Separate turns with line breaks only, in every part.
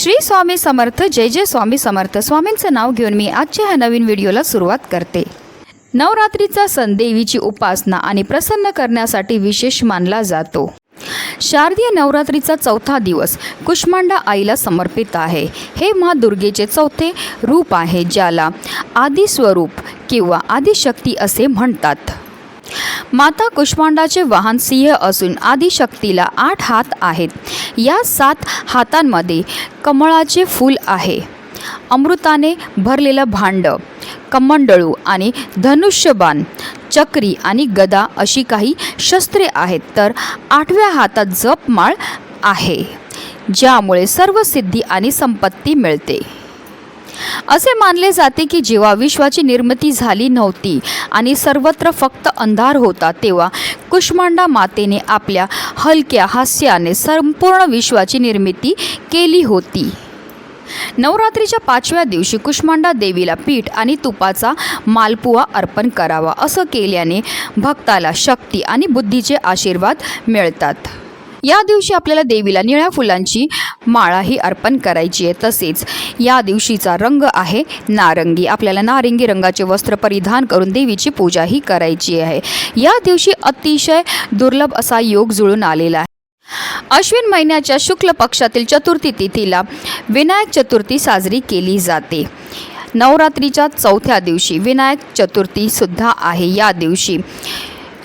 श्री स्वामी समर्थ जय जय स्वामी समर्थ. स्वामींचं नाव घेऊन मी आजच्या ह्या नवीन व्हिडिओला सुरुवात करते. नवरात्रीचा सण देवीची उपासना आणि प्रसन्न करण्यासाठी विशेष मानला जातो. शारदीय नवरात्रीचा चौथा दिवस कुष्मांडा आईला समर्पित आहे. हे मा दुर्गेचे चौथे रूप आहे ज्याला आदिस्वरूप किंवा आदिशक्ती असे म्हणतात. माता कुष्मांडाचे वाहन सिंह असून आदिशक्तीला आठ हात आहेत. या सात हातांमध्ये कमळाचे फूल आहे. अमृताने भरलेलं भांड कमंडळू आणि धनुष्यबाण चक्री आणि गदा अशी काही शस्त्रे आहेत तर आठव्या हातात जपमाळ आहे ज्यामुळे सर्व सिद्धी आणि संपत्ती मिळते. असे मानले जाते की जेव्हा विश्वाची निर्मिती झाली नव्हती आणि सर्वत्र फक्त अंधार होता तेव्हा कुष्मांडा मातेने आपल्या हलक्या हास्याने संपूर्ण विश्वाची निर्मिती केली होती. नवरात्रीच्या पाचव्या दिवशी कुष्मांडा देवीला पीठ आणि तुपाचा मालपुआ अर्पण करावा असं केल्याने भक्ताला शक्ती आणि बुद्धीचे आशीर्वाद मिळतात. या दिवशी आपल्याला देवीला निळ्या फुलांची माळाही अर्पण करायची आहे तसेच या दिवशीचा रंग आहे नारंगी. आपल्याला नारंगी रंगाचे वस्त्र परिधान करून देवीची पूजाही करायची आहे. या दिवशी अतिशय दुर्लभ असा योग जुळून आलेला आहे. अश्विन महिन्याच्या शुक्ल पक्षातील चतुर्थी तिथीला विनायक चतुर्थी साजरी केली जाते. नवरात्रीच्या चौथ्या दिवशी विनायक चतुर्थीसुद्धा आहे. या दिवशी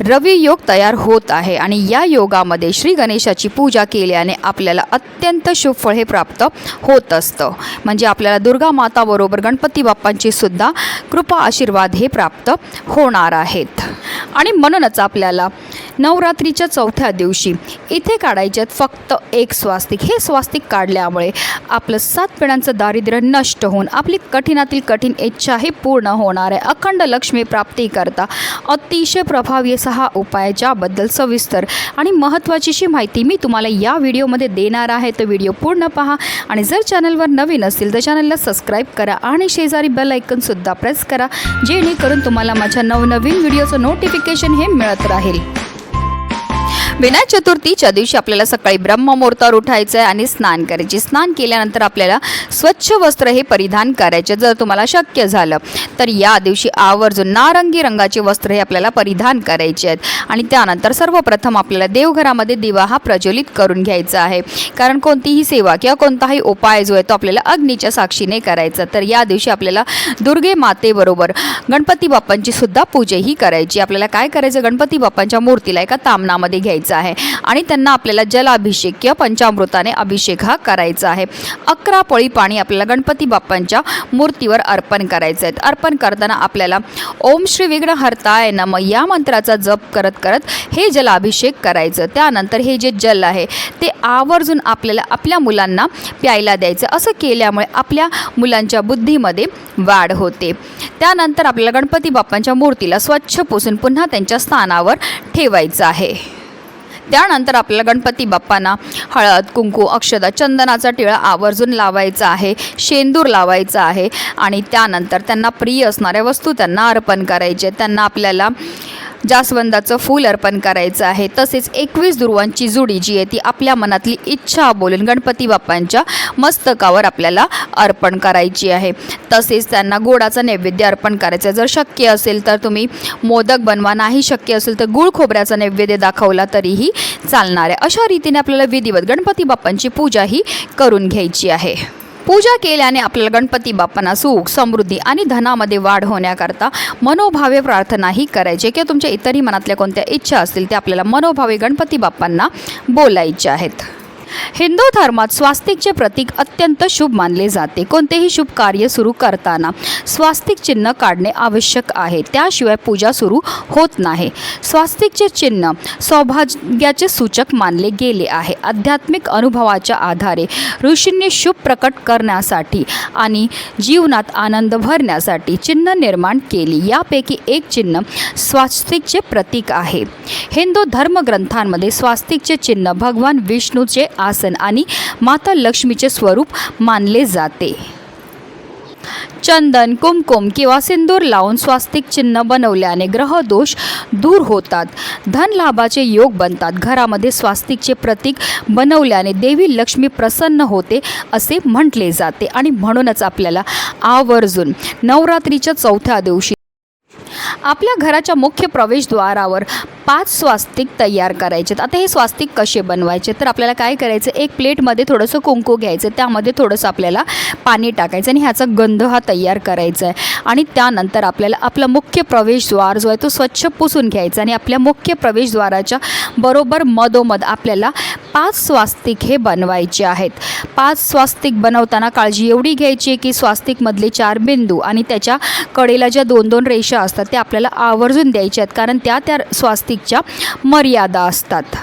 रवी योग तयार होत आहे आणि या योगामध्ये श्री गणेशाची पूजा केल्याने आपल्याला अत्यंत शुभ फळ हे प्राप्त होत असतं. म्हणजे आपल्याला दुर्गा माताबरोबर गणपती बाप्पांची सुद्धा कृपा आशीर्वाद हे प्राप्त होणार आहेत. आणि म्हणूनच आपल्याला नवरात्रीच्या चौथ्या दिवशी. इथे काढायच्यात फक्त एक स्वास्तिक. हे स्वास्तिक काढल्यामुळे आपलं सात पिढ्यांचं दारिद्र्य नष्ट होऊन आपली कठीणातील कठीण इच्छा ही पूर्ण होणार आहे. अखंड लक्ष्मी प्राप्तीकरता अतिशय प्रभावी असा हा उपाय ज्याबद्दल सविस्तर आणि महत्त्वाचीशी माहिती मी तुम्हाला या व्हिडिओमध्ये देणार आहे. तर व्हिडिओ पूर्ण पहा आणि जर चॅनलवर नवीन असतील तर चॅनलला सबस्क्राईब करा आणि शेजारी बेल ऐकनसुद्धा प्रेस करा जेणेकरून तुम्हाला माझ्या नवनवीन व्हिडिओचं नोटिफिकेशन हे मिळत राहील. विनायक चतुर्थीच्या दिवशी आपल्याला सकाळी ब्रह्ममुहूर्तावर उठायचं आहे आणि स्नान करायचे. स्नान केल्यानंतर आपल्याला स्वच्छ वस्त्र हे परिधान करायचे जर तुम्हाला शक्य झालं. तर या दिवशी आवर्जून नारंगी रंगाचे वस्त्र हे आपल्याला परिधान करायचे आहेत. आणि त्यानंतर सर्वप्रथम आपल्याला देवघरामध्ये दिवा हा प्रज्वलित करून घ्यायचा आहे. कारण कोणतीही सेवा किंवा कोणताही उपाय जो आहे तो आपल्याला अग्नीच्या साक्षीने करायचा तर या दिवशी आपल्याला दुर्गे मातेबरोबर गणपती बाप्पांची सुद्धा पूजाही करायची. आपल्याला काय करायचं? गणपती बाप्पांच्या मूर्तीला एका तामनामध्ये घ्यायचं. आहे. आणि त्यांना आपल्याला जलाभिषेक किंवा पंचामृताने अभिषेक हा करायचा आहे. अकरा पळी पाणी आपल्याला गणपती बाप्पांच्या मूर्तीवर अर्पण करायचं आहे. अर्पण करताना आपल्याला ओम श्री विघ्न हरताय नम या मंत्राचा जप करत करत हे जलाभिषेक करायचं. त्यानंतर हे जे जल आहे ते आवर्जून आपल्याला आपल्या मुलांना प्यायला द्यायचं. असं केल्यामुळे आपल्या मुलांच्या बुद्धीमध्ये वाढ होते. त्यानंतर आपल्याला गणपती बाप्पांच्या मूर्तीला स्वच्छ पुसून पुन्हा त्यांच्या स्थानावर ठेवायचं आहे. त्यानंतर आपल्याला गणपती बाप्पांना हळद कुंकू अक्षदा चंदनाचा टिळा आवर्जून लावायचा आहे शेंदूर लावायचा आहे आणि त्यानंतर त्यांना प्रिय असणाऱ्या वस्तू त्यांना अर्पण करायचे. त्यांना आपल्याला जास्वंदाचं फूल अर्पण करायचं आहे. तसेच एकवीस दुर्वांची जुडी जी आहे ती आपल्या मनातली इच्छा बोलून गणपती बाप्पांच्या मस्तकावर आपल्याला अर्पण करायची आहे. तसेच त्यांना गोडाचा नैवेद्य अर्पण करायचं जर शक्य असेल तर तुम्ही मोदक बनवा नाही शक्य असेल तर गुळ खोबऱ्याचा नैवेद्य दाखवला तरीही चालणार आहे. अशा रीतीने आपल्याला विधिवत गणपती बाप्पांची पूजा ही करून घ्यायची आहे. पूजा केल्याने आपल्याला गणपती बाप्पांना सुख समृद्धी आणि धनामध्ये वाढ होण्याकरता मनोभावे प्रार्थनाही करायची. किंवा तुमच्या इतरही मनातल्या कोणत्या इच्छा असतील त्या आपल्याला मनोभावे गणपती बाप्पांना बोलायच्या आहेत. हिंदू धर्मात स्वास्तिकचे प्रतीक अत्यंत शुभ मानले जाते. कोणतेही शुभ कार्य सुरू करताना स्वास्तिक चिन्ह काढणे आवश्यक आहे. त्याशिवाय पूजा सुरू होत नाही. स्वास्तिकचे चिन्ह सौभाग्याचे सूचक मानले गेले आहे. आध्यात्मिक अनुभवाच्या आधारे ऋषींनी शुभ प्रकट करण्यासाठी आणि जीवनात आनंद भरण्यासाठी चिन्ह निर्माण केली. यापैकी एक चिन्ह स्वास्तिकचे प्रतीक आहे. हिंदू धर्मग्रंथांमध्ये स्वास्तिकचे चिन्ह भगवान विष्णूचे आसन आणि माता लक्ष्मीचे स्वरूप मानले जाते. चंदन कुमकुम किंवा सिंदूर लावून स्वास्तिक चिन्ह बनवल्याने ग्रहदोष दूर होतात. धनलाभाचे योग बनतात. घरामध्ये स्वास्तिकचे प्रतीक बनवल्याने देवी लक्ष्मी प्रसन्न होते असे म्हटले जाते आणि म्हणूनच आपल्याला आवर्जून नवरात्रीच्या चौथ्या दिवशी आपल्या घराच्या मुख्य प्रवेशद्वारावर पाच स्वास्तिक तयार करायचे आता हे स्वास्तिक कसे बनवायचे? तर आपल्याला काय करायचं? एक प्लेटमध्ये थोडंसं कुंकू घ्यायचं. त्यामध्ये थोडंसं आपल्याला पाणी टाकायचं आणि ह्याचा गंध हा तयार करायचा आहे. आणि त्यानंतर आपल्याला आपला मुख्य प्रवेशद्वार जो आहे तो स्वच्छ पुसून घ्यायचा आणि आपल्या मुख्य प्रवेशद्वाराच्या बरोबर मधोमध आपल्याला पाच स्वास्तिक हे बनवायचे आहेत. पाच स्वास्तिक बनवताना काळजी एवढी घ्यायची आहे की स्वास्तिकमधले चार बिंदू आणि त्याच्या कडेला ज्या दोन दोन रेषा असतात त्या आपल्याला आवर्जून द्यायच्या आहेत. कारण त्या त्या स्वास्तिकच्या मर्यादा असतात.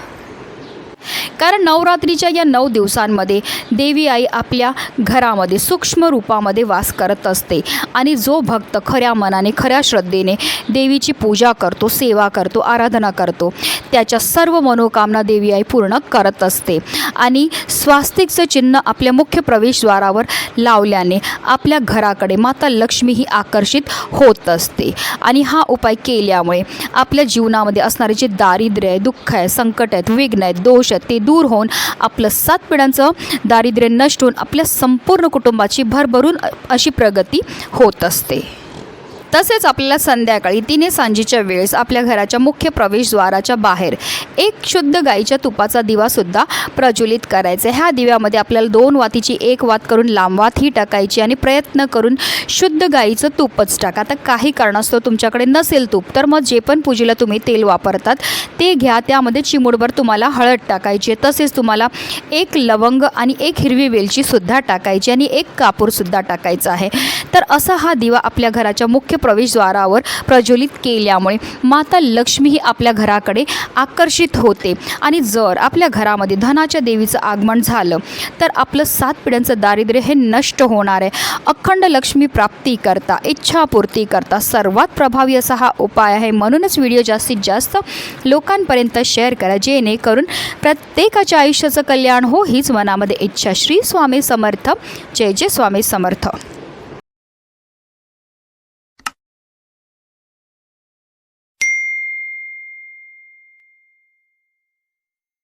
कारण नवरात्रीच्या या नऊ दिवसांमध्ये देवी आई आपल्या घरामध्ये सूक्ष्म रूपामध्ये वास करत असते आणि जो भक्त खऱ्या मनाने खऱ्या श्रद्धेने देवीची पूजा करतो सेवा करतो आराधना करतो त्याच्या सर्व मनोकामना देवी आई पूर्ण करत असते. आणि स्वास्तिकचं चिन्ह आपल्या मुख्य प्रवेशद्वारावर लावल्याने आपल्या घराकडे माता लक्ष्मी ही आकर्षित होत असते. आणि हा उपाय केल्यामुळे आपल्या जीवनामध्ये असणारे जे दारिद्र्य आहे दुःख आहे संकट आहेत विघ्न आहेत दोष आयुष्य ते दूर होऊन आपलं सात पिढ्यांचं दारिद्र्य नष्ट होऊन आपल्या संपूर्ण कुटुंबाची भरभरून अशी प्रगती होत असते. तसेच आपल्याला संध्याकाळी तिने सांजेच्या वेळेस आपल्या घराच्या मुख्य प्रवेशद्वाराच्या बाहेर एक शुद्ध गाईच्या तुपाचा दिवासुद्धा प्रज्वलित करायचा ह्या दिव्यामध्ये आपल्याला दोन वातीची एक वात करून लांब वात ही टाकायची आणि प्रयत्न करून शुद्ध गाईचं तूपच टाका. आता काही कारणास्तव तुमच्याकडे नसेल तूप तर मग जे पण पूजेला तुम्ही तेल वापरतात ते घ्या. त्यामध्ये चिमूडभर तुम्हाला हळद टाकायची आहे. तसेच तुम्हाला एक लवंग आणि एक हिरवी वेलचीसुद्धा टाकायची आणि एक कापूरसुद्धा टाकायचा आहे. तर असा हा दिवा आपल्या घराच्या मुख्य प्रवेशद्वारावर प्रज्वलित केल्यामुळे माता लक्ष्मी ही आपल्या घराकडे आकर्षित होते. आणि जर आपल्या घरामध्ये धनाच्या देवीचं आगमन झालं तर आपलं सात पिढ्यांचं दारिद्र्य हे नष्ट होणार आहे. अखंड लक्ष्मी प्राप्ती करता इच्छापूर्ती करता सर्वात प्रभावी असा हा उपाय आहे. म्हणूनच व्हिडिओ जास्तीत जास्त लोकांपर्यंत शेअर करा जेणेकरून प्रत्येकाच्या आयुष्याचं कल्याण हो हीच मनामध्ये इच्छा. श्री स्वामी समर्थ. जय जय स्वामी समर्थ.